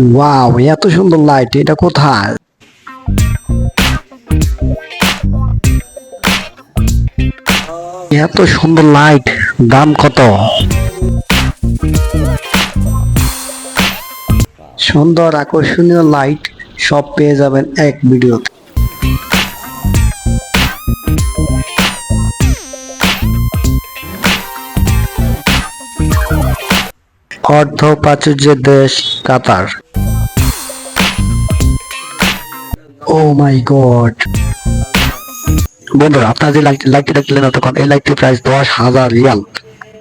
Wow এত সুন্দর light এটা কোথায়? এত সুন্দর লাইট দাম কত? সুন্দর, আকর্ষণীয় লাইট সব পেয়ে যাবেন এক ভিডিওতে। অর্থ প্রাচুর্যের দেশ কাতার। ও মাই গড বন্ধুরা, আপনারা যে লাইট লাইটটি দেখলেন তখন এই লাইটটির প্রাইস দশ হাজার রিয়াল,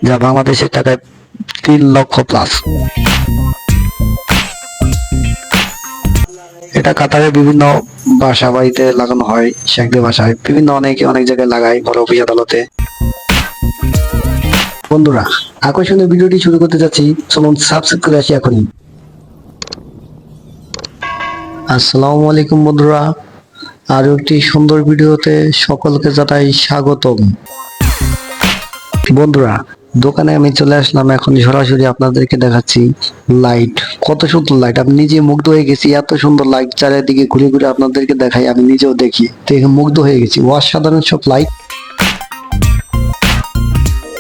যা বাংলাদেশের টাকায় তিন লক্ষ প্লাস এটা কাতারের বিভিন্ন বাসা বাড়িতে লাগানো হয়, শেখদের বাসায় বিভিন্ন অনেকে অনেক জায়গায় লাগায় বড় অফিস আদালতে। বন্ধুরা, আকর্ষণীয় ভিডিওটি শুরু করতে যাচ্ছি, চলুন সাবস্ক্রাইব করে আসি এখনই। আসসালামু আলাইকুম বন্ধুরা। আরও একটি সুন্দর ভিডিওতে সকলকে জানাই স্বাগতম। বন্ধুরা, দোকানে আমি চলে আসলাম, এখন সরাসরি আপনাদেরকে দেখাচ্ছি লাইট কত সুন্দর লাইট আমি নিজে মুগ্ধ হয়ে গেছি, এত সুন্দর লাইট চারিদিকে ঘুরে ঘুরে আপনাদেরকে দেখাই, আমি নিজেও দেখি। দেখে মুগ্ধ হয়ে গেছি, অসাধারণ সব লাইট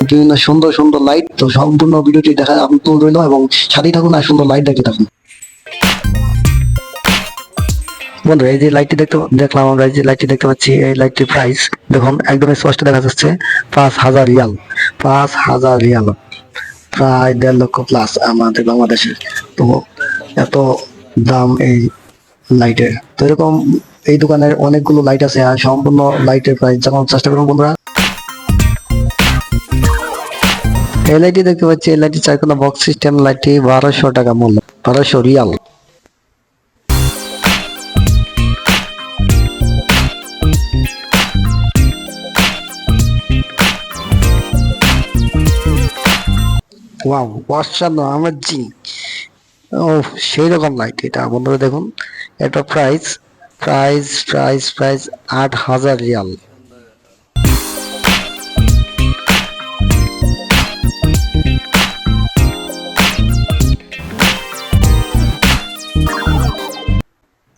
বিভিন্ন সুন্দর সুন্দর লাইট তো সম্পূর্ণ ভিডিওটি দেখা আপনার রইল এবং সাথেই থাকুন আর সুন্দর লাইট দেখতে থাকুন। বন্ধু, এই যে লাইটটি দেখতে দেখলাম আমরা, এই যে লাইটটি দেখতে পাচ্ছি, এই লাইটটির প্রাইস দেখুন, একদম স্পষ্ট দেখা যাচ্ছে, পাঁচ হাজার রিয়াল, পাঁচ হাজার রিয়াল, প্রায় দেড় লক্ষ প্লাস আমাদের বাংলাদেশের। তো এত দাম এই লাইটের তো এরকম এই দোকানের অনেকগুলো লাইট আছে, আর সম্পূর্ণ লাইটের প্রাইস জানার চেষ্টা করুন বন্ধুরা। এই লাইটটি দেখতে পাচ্ছি, এই লাইটটি চারকোনা বক্স সিস্টেম লাইটটি বারোশো টাকা মূল্য, বারোশো রিয়াল। ওয়াও আমার জি ও সেই রকম লাইট এটা। বন্ধুরা দেখুন, এটা প্রাইস প্রাইস প্রাইস প্রাইস আট হাজার রিয়াল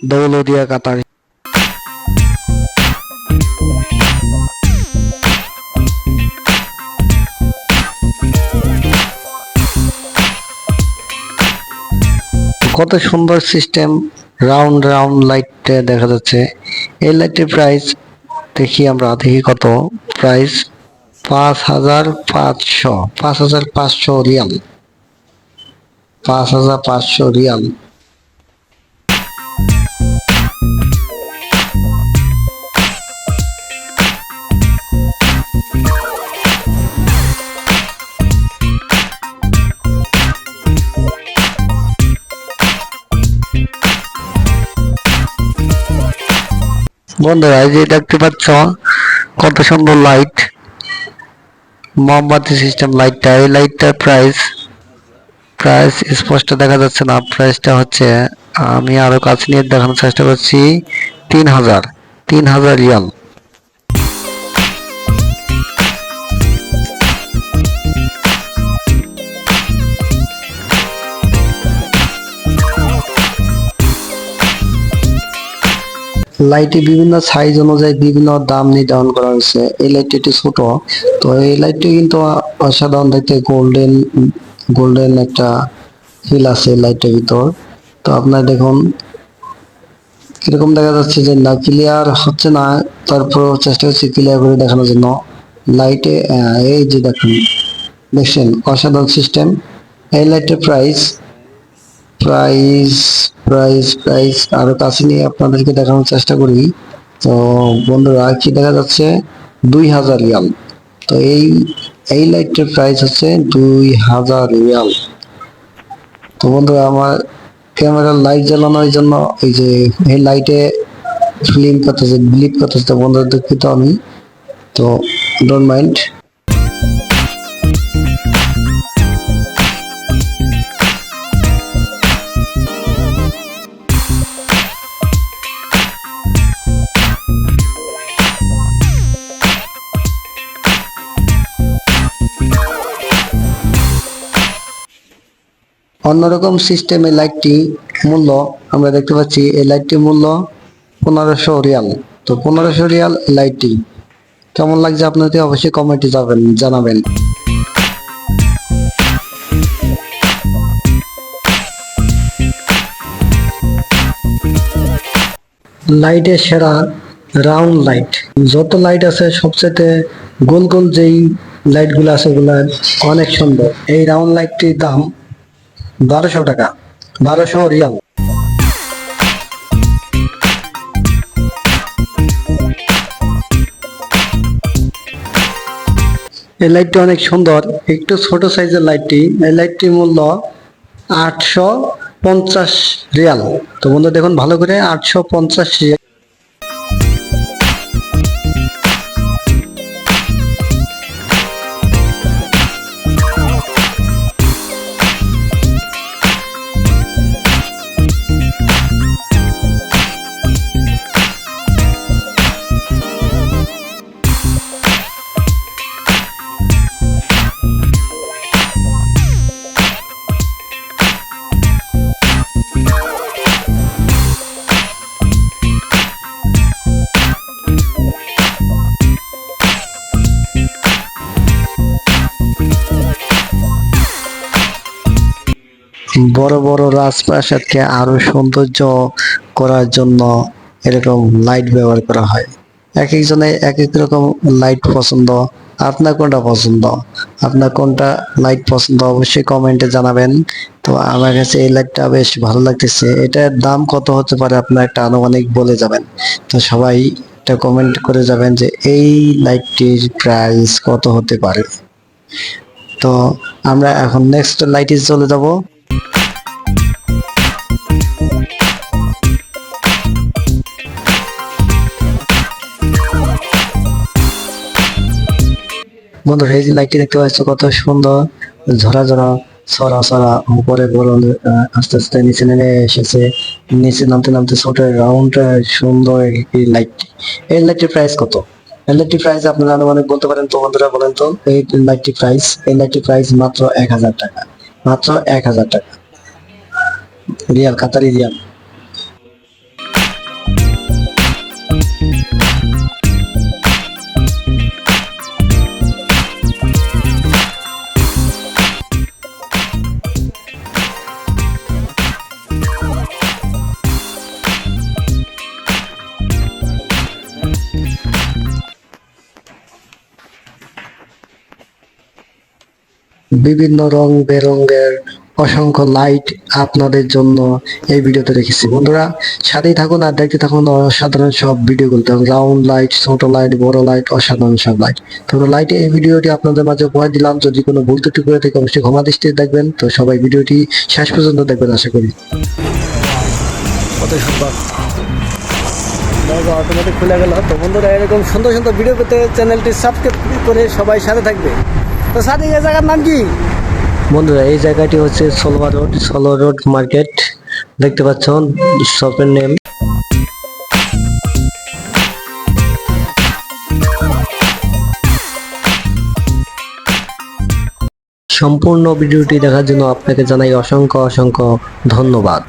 দৌলদিয়া কাতার কত সুন্দর সিস্টেম রাউন্ড রাউন্ড লাইট দেখা যাচ্ছে। এই লাইটের প্রাইস দেখি আমরা, দেখি কত। প্রাইস পাঁচ হাজার পাঁচশো, পাঁচ হাজার পাঁচশো রিয়াল। পাঁচ হাজার পাঁচশো রিয়াল। বন্ধুরা, এই যে দেখতে পাচ্ছ, কত সুন্দর লাইট মোমবাতি সিস্টেম লাইটটা এই লাইটটার প্রাইস প্রাইস স্পষ্ট দেখা যাচ্ছে না। প্রাইসটা হচ্ছে, আমি আরও কাছে নিয়ে দেখানোর চেষ্টা করছি, তিন হাজার তিন হাজার রিয়াল। লাইটে বিভিন্ন সাইজ অনুযায়ী বিভিন্ন দাম নির্ধারণ করা হয়েছে। এই লাইটটি একটু ছোট। তো এই লাইটটি কিন্তু অসাধারণ দেখতে। গোল্ডেন গোল্ডেন একটা হিল আছে লাইটের ভিতর। তো আপনার দেখুন, কীরকম দেখা যাচ্ছে যে না ক্লিয়ার হচ্ছে না। তারপর চেষ্টা করছি ক্লিয়ার করে দেখানোর জন্য। লাইটে এই যে দেখুন, দেখছেন, অসাধারণ সিস্টেম এই লাইটের প্রাইস প্রাইস প্রাইস প্রাইস আরও কাছে নিয়ে আপনাদেরকে দেখানোর চেষ্টা করি। তো বন্ধুরা কি দেখা যাচ্ছে? দুই হাজার রিয়াল। তো এই এই লাইটটার প্রাইস হচ্ছে দুই হাজার রিয়াল। তো বন্ধুরা, আমার ক্যামেরার লাইট জ্বালানোর জন্য এই যে, এই লাইটে ফিল্ম করতেছে ব্লিপ করতেছে বন্ধুরা দুঃখিত আমি। তো ডোন্ট মাইন্ড অন্যরকম সিস্টেমে লাইটটি মূল্য আমরা দেখতে পাচ্ছি, এই লাইটটির মূল্য পনেরোশো রিয়াল। তো পনেরোশো রিয়াল লাইটটি কেমন লাগছে আপনাদের? অবশ্যই কমেন্টে যাবেন জানাবেন। লাইটের সেরা রাউন্ড লাইট যত লাইট আছে সবচেয়ে গোল গোল যেই লাইটগুলো আছে, ওগুলা অনেক সুন্দর। এই রাউন্ড লাইটটির দাম বারোশো টাকা। বারোশো রিয়াল। এই লাইটটি অনেক সুন্দর। একটু ছোট সাইজের লাইটটি। এই লাইটটির মূল্য আটশো পঞ্চাশ রিয়াল। তো বন্ধু, দেখুন, ভালো করে আটশো পঞ্চাশ রিয়াল। বড় বড় রাজপ্রাসাদকে আরও সৌন্দর্য করার জন্য এরকম লাইট ব্যবহার করা হয়। এক একজনের এক এক রকম লাইট পছন্দ। আপনার কোনটা পছন্দ? আপনার কোনটা লাইট পছন্দ? অবশ্যই কমেন্টে জানাবেন। তো আমার কাছে এই লাইটটা বেশ ভালো লাগতেছে। এটার দাম কত হতে পারে আপনার একটা আনুমানিক বলে যাবেন। তো সবাই একটা কমেন্ট করে যাবেন যে এই লাইটটির প্রাইস কত হতে পারে। তো আমরা এখন নেক্সট লাইটে চলে যাব। বন্ধুরা এই যে লাইটটি দেখতে পাচ্ছ, কত সুন্দর। ঝরা ঝরা, ছড়া ছড়া, উপরে বড় আস্তে আস্তে নিচে নেমে এসেছে। নিচে নামতে নামতে ছোট রাউন্ড সুন্দর এই লাইটটি এই লাইটটির প্রাইস কত? এই লাইটটির প্রাইস আপনারা আনুমানিক বলতে পারেন তো বন্ধুরা, বলেন তো? এই লাইটটির প্রাইস এই লাইটটির প্রাইস মাত্র এক হাজার টাকা। মাত্র এক হাজার টাকা। Riyal, Qatari riyal. বিভিন্ন রং বেরঙের অসংখ্য লাইট আপনাদের জন্য এই ভিডিওতে রেখেছি বন্ধুরা, সাথেই থাকুন আর দেখতে থাকুন অসাধারণ সব ভিডিওগুলো রাউন্ড লাইট ছোট লাইট বড় লাইট অসাধারণ সব লাইট তো লাইট এই ভিডিওটি আপনাদের মাঝে উপহার দিলাম। যদি কোনো ভুল ত্রুটি করে থেকে, অবশ্যই ক্ষমা দৃষ্টিতে দেখবেন। তো সবাই ভিডিওটি শেষ পর্যন্ত দেখবেন, আশা করি। অটোমেটিক খুলে গেল। তো বন্ধুরা, এরকম সুন্দর সুন্দর ভিডিও পেতে চ্যানেলটি সাবস্ক্রাইব করে সবাই সাথে থাকবে। তো সাথে এই জায়গার নাম কি? বন্ধুরা, এই জায়গাটি হচ্ছে সোলভা রোড সোলো রোড মার্কেট। দেখতে পাচ্ছেন, শপের নেম। সম্পূর্ণ ভিডিওটি দেখার জন্য আপনাকে জানাই অসংখ্য অসংখ্য ধন্যবাদ।